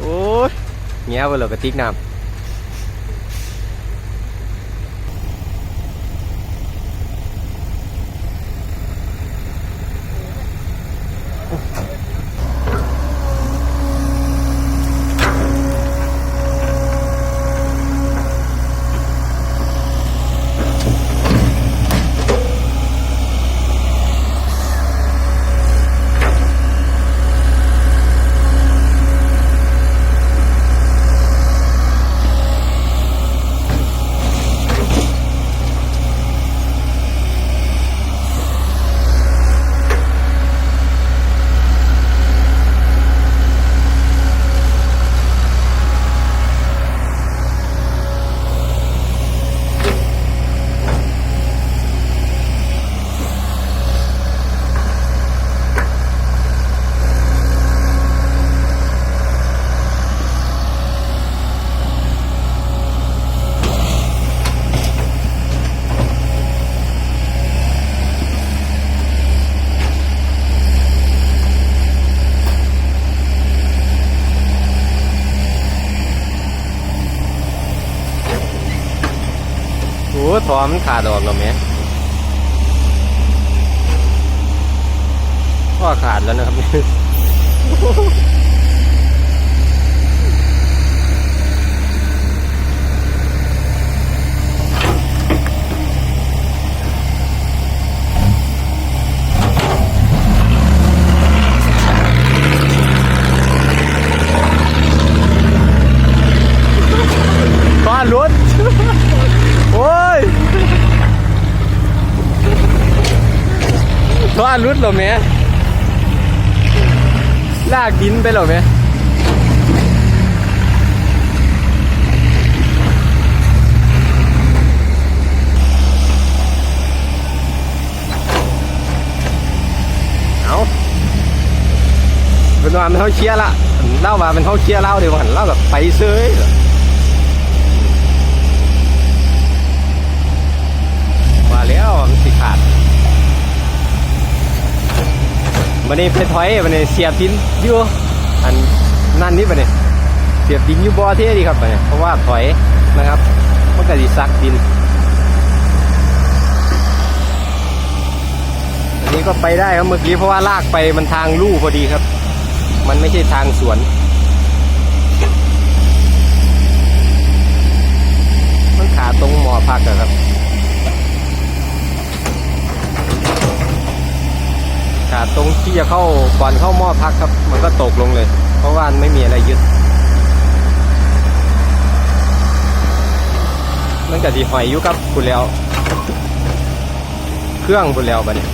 โอ้ยเงี้ยไปเลยกระติกน้ำ ถอมขาดออกแล้วไหมก็ขาดแล้วนะครับานรถ โอ้ย บ้านรุดหรอแม่ลากดินไปหรอแม่เอาเป็นว่ามันเขาเชียร์ละเล่าว่ามันเขาเชียร์เล่าเดี๋ยวมันเล่าแบบไปเซยเหรอมาแล้วมันสิ มันนี่ไปถอยมันนี่เสียบดินอยู่อันนั่นนี่มันนี่เสียบดินอยู่บ่อเท่ดีครับมันนี่เพราะว่าถอยนะครับมันก็สิซักดิน อันนี้ก็ไปได้ครับเมื่อกี้เพราะว่าลากไปมันทางลู่พอดีครับ มันไม่ใช่ทางสวนมันขาดตรงหมอพักอะครับ ขาดตรงที่จะเข้าก่อนเข้าหม้อพักครับ มันก็ตกลงเลย เพราะว่ามันไม่มีอะไรยึดมันก็ดีหอยอยู่ครับคุณแล้ว เครื่องคุณแล้วบัดนี้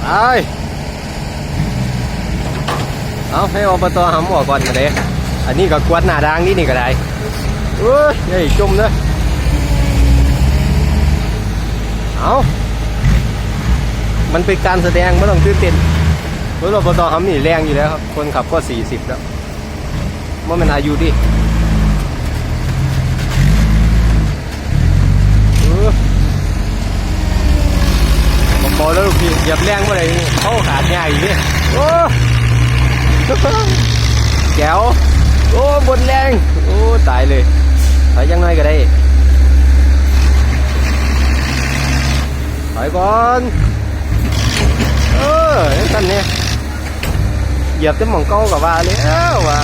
ไปเอาให้อบตหำออกก่อนกันเลย อันนี้ก็กวดหน้าดังนี่นี่ก็ได้เอ้ยอย่าให้จมนะเอามันเป็นการแสดงไม่ต้องตื่นเต้นรถอบตทำนี่แรงอยู่แล้วครับ คนขับก็สี่สิบแล้วว่ามันอายุดิผมบอกแล้วลูกพี่เหยียบแรงเมื่อไรเขาขาดง่ายอยู่นี่โอ้แก้ว โอ้บนแรง โอ้ ตายเลยถอยยังน้อยก็ได้ถอยก่อน เออนั่นท่านเนี่ยเหยียบจะมองเก้ากับว่าแล้วว่ะ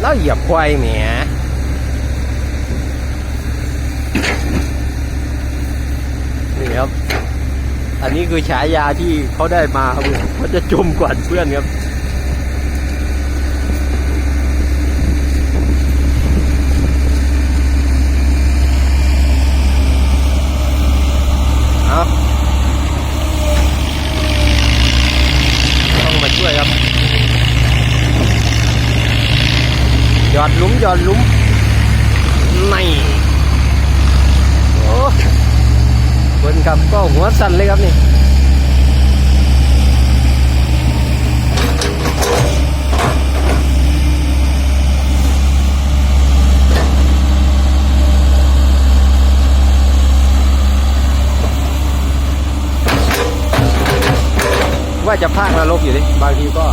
แล้วเหยียบควายแหมนี่ครับ อันนี้คือฉายาที่เขาได้มาครับเขาจะจมก่อนเพื่อนครับ อดลุ้มหยอดลุ้มไม่โอ้คนขับก็หัวสั่นเลยครับนี่ว่าจะพากระลบอยู่ดิบางทีก็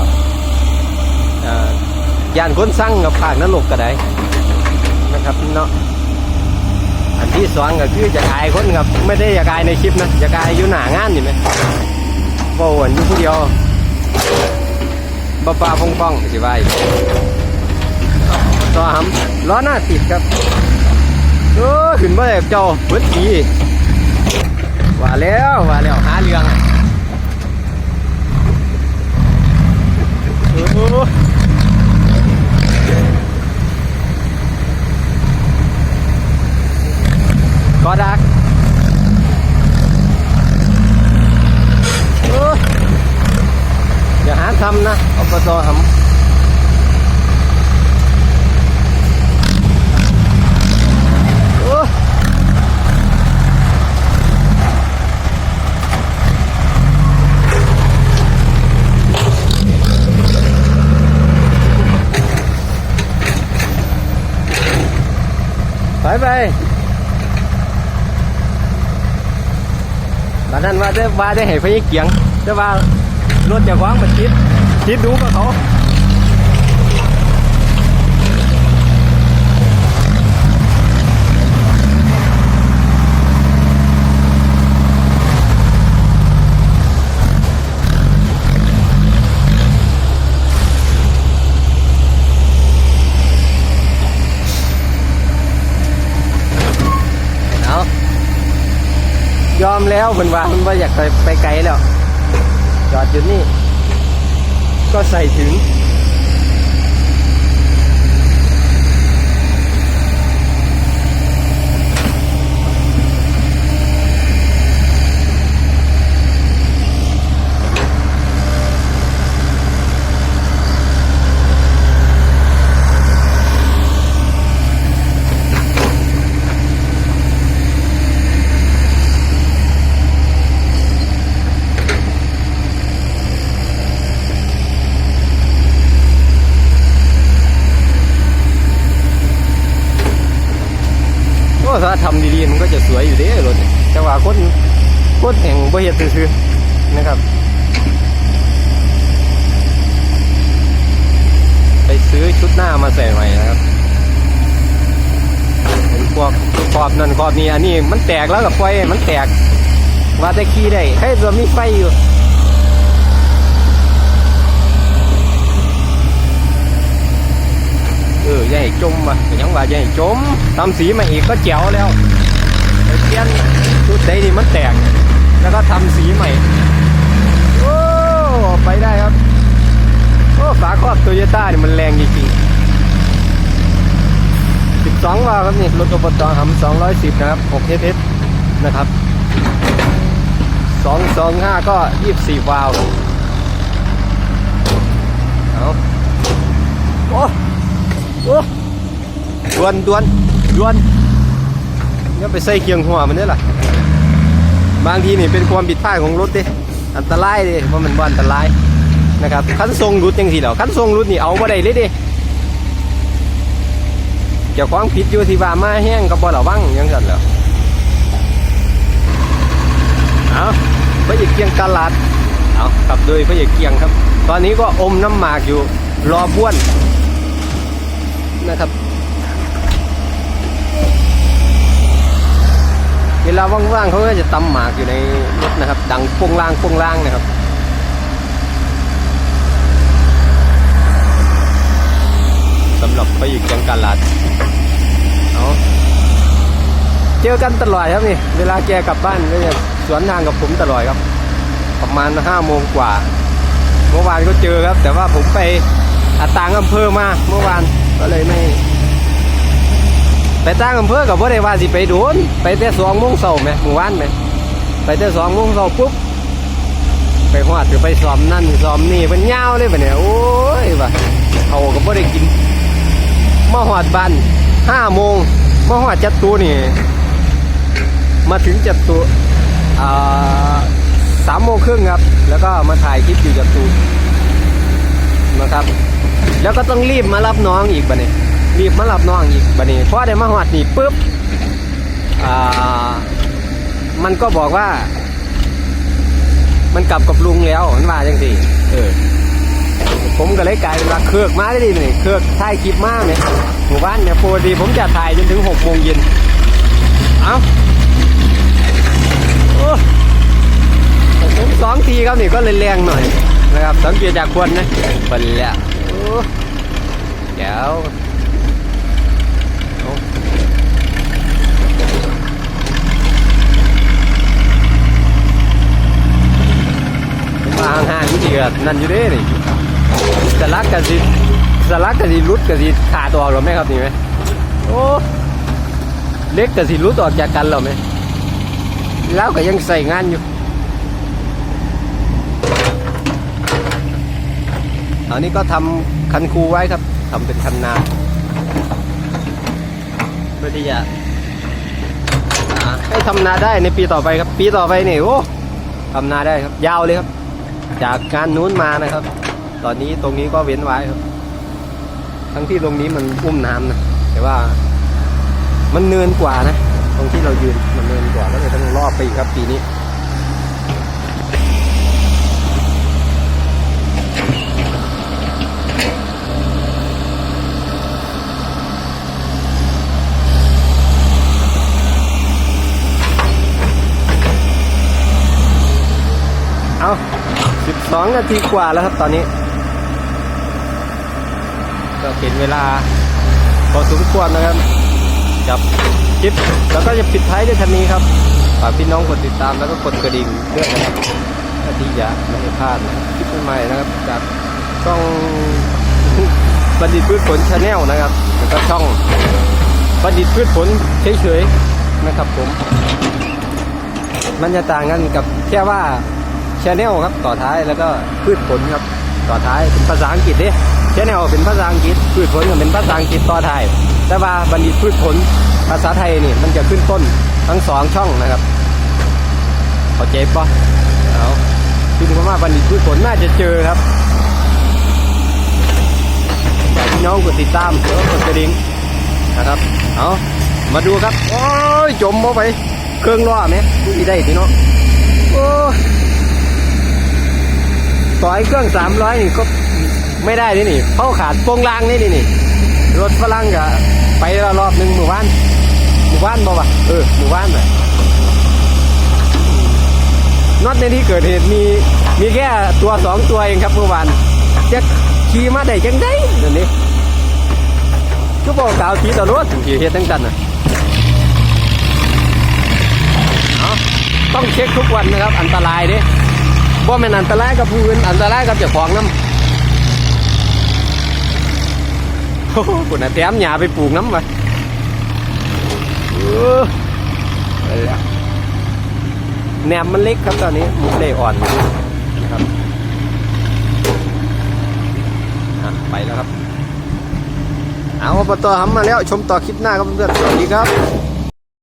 ย่านคนสั่งกับพากนรกก็ได้นะครับเนาะอันที่สองก็คือจะอายคนครับไม่ได้อยากอายในคลิปนะอยากอายอยู่หน้างานอยู่ไหมโอ้วนอยู่ผู้เดียวบ้าบ้าฟองฟองสิว่าอีกต่อหำล้อหน้าติดครับเออขึ้นมาแบบเจ้าเบิดทีว่าแล้วว่าแล้วหาเรื่องอะเออก็ดักเอออย่าหาทำนะอบตทำเออ ไปไปบ้านนั้นว่าได้ว่าได้ให้พยเกียงแต่ว่ารถจะคว้างมันชิดชิดดูกับเขาเอายอม แล้วมันว่ามันว่าอยากไปไปไกลแล้ว จอดอยู่นี่ ก็ใส่ถึง ก็ถ้าทำดีๆมันก็จะสวย อยู่เด้รถแต่ว่าคนคนแห่งบ่เฮ็ดซื่อๆนะครับ ไปซื้อชุดหน้ามาใส่ใหม่นะครับเป็นพวกขอบนั่นขอบนี้อันนี้มันแตกแล้วกับไฟมันแตกว่าแต่ขี่ได้ให้ตัวมีไฟอยู่เอออย่าให้จมว่ะยังว่าย่าให้จมทำสีมาอีกก็แจ๋วแล้ว เปลี่ยนชุดใดนี่มันแตก แล้วก็ทำสีใหม่ โอ้ ไปได้ครับ โอ้ฝาครอบโตโยต้านี่มันแรงจริงๆ 12วาล์วครับนี่ รถอบตหำ210 นะครับ6 SS นะครับ 225 ก็ 24 วาล์วเอาโอ้ โอ้ดวนดวนดวน เนี่ยไปใส่เคียงหัวมันนี่ยล่ะ บางทีนี่เป็นความผิดพลาดของรถดิอันตรายดิเพราะมันบ่อันตรายนะครับคันทรงรุดยังสิเหรอคันทรงรุดนี่เอาบ่ได้เลยดิเจ้าของผิดอยู่ที่ว่ามาแห้งก็บ่ระวังยังสั่นแหล้วเอาพระเอกเกียงตลาดเอาขับโดยพระเอกเกียงครับ ตอนนี้ก็อมน้ำหมากอยู่รอบ้วนนะครับ เวลาว่างๆเขาก็จะตำหมากอยู่ในรถนะครับ ดังโปงล่างโปงล่างนะครับสำหรับไปอีกจังการลาดเอาเจอกันตลอดครับนี่ เวลาแกกลับบ้านก็จะสวนทางกับผมตลอดครับ ประมาณห้าโมงกว่า เมื่อวานก็เจอครับ แต่ว่าผมไปอาต่างอำเภอมาเมื่อวานก็เลยไม่ ไปต่างอำเภอกับว่าได้ว่าสิไปโดน ไปแต่สองโมงเช้าไหมเมื่อวานไหมไปแต่สองโมงเช้าปุ๊บไปหอดหรือไปซ้อมนั่นซ้อมนี่เป็นยาเลยปะเนี่ยโอ้ยว่ะเขาก็บ่ได้กินมาหอดบ้านห้าโมงมาหอดจัดตูนี่ มาถึงจัดตูอ่าสามโมงครึ่งครับ แล้วก็มาถ่ายคลิปอยู่จัดตูนะครับ แล้วก็ต้องรีบมารับน้องอีกบัดนี้ รีบมารับน้องอีกบัดนี้พอได้มาหอดนี่ปุ๊บอ่ามันก็บอกว่า มันกลับกับลุงแล้วมันว่าจังสิเออผมก็เลยกลายเป็นว่าเครือกมาได้ดีนี่เครือกถ่ายคลิปมากเนี่ยหมู่บ้านเนี่ยปกติผมจะถ่ายจนถึงหกโมงเย็นเอ้าโอ้ผมสองทีครับนี่ก็เลยแรงหน่อยนะครับสังเกตจากควนนะเป็นแล้วเดี๋ยวโอ้ผมมาห่างๆนี่ดี กว่านั่นอยู่เด้นี่สลักกะสิสลักกะสิรุดกะสิขาดออกหรือไม่ครับนี่ไหมโอ้เล็กกะสิรุดออกจากกันหรอไหมแล้วก็ยังใส่งานอยู่อันนี้ก็ทำคันคูไว้ครับทำเป็นคันนาเพื่อที่จะอ่าให้ทำนาได้ในปีต่อไปครับ ปีต่อไปนี่โอ้ทำนาได้ครับ ยาวเลยครับ จากการนู้นมานะครับ ตอนนี้ตรงนี้ก็เว้นไว้ครับ ทั้งที่ตรงนี้มันอุ้มน้ำนะแต่ว่า มันเนินกว่านะ ตรงที่เรายืนมันเนินกว่าก็เลยต้องรอบไปอีกครับปีนี้ 12นาทีกว่าแล้วครับตอนนี้ ก็เป็นเวลาพอสมควรนะครับกับคลิปแล้วก็จะปิดท้ายด้วยคันนี้ครับฝากพี่น้องกดติดตามแล้วก็กดกระดิ่งด้วยนะครับอที่จะไม่ให้พลาดนะคลิปใหม่ๆนะครับ จากช่องบัณฑิตพืชผลชาแนลนะครับแล้วก็ช่องบัณฑิตพืชผลเฉยๆนะครับผม มันจะต่างกันกับแค่ว่า ชแนลครับต่อท้ายแล้วก็พืชผลครับต่อท้ายเป็นภาษาอังกฤษเด้ชแนลเป็นภาษาอังกฤษพืชผลก็เป็นภาษาอังกฤษต่อท้าย แต่ว่าบัณฑิตพืชผลภาษาไทยนี่มันจะขึ้นต้นทั้งสองช่องนะครับเข้าใจปะเอาพิมพ์คำว่าบัณฑิตพืชผลน่าจะเจอครับฝากพี่น้องกดติดตามแล้วก็กดกระดิ่งนะครับเอามาดูครับโอ้ยจมเข้าไปเครื่องล้อไหมที่ได้ทีเนาะโอ้ ต่อยเครื่องสามร้อยนี่ก็ไม่ได้นี่นี่เข้าขาดโปงลางนี่นี่นี่รถฝรั่งก็ไปรอบหนึ่งหมู่บ้านหมู่บ้านบอกว่าเออหมู่บ้านน่ะน็อตในที่เกิดเหตุมีมีแค่ตัวสองตัวเองครับเมื่อวานจะขี่มาได้จังได้เดี๋ยวนี้ก็บอกกล่าวทีต่อรถถึงขี่เหตุตั้งกันน่ะต้องเช็คทุกวันนะครับ อันตรายเด้ ว่ามันอันตรายกับผู้อื่นอันตรายกับเจ้าของน้ำโอ้โหคุณน่ะแต้มหญ้าไปปลูกน้ำไปเออไปแล้วแหนมมันเล็กครับตอนนี้มุกได้อ่อนนะครับไปแล้วครับ เอาประตทำมาแล้วชมต่อคลิปหน้าครับเพื่อนสวัสดีครับ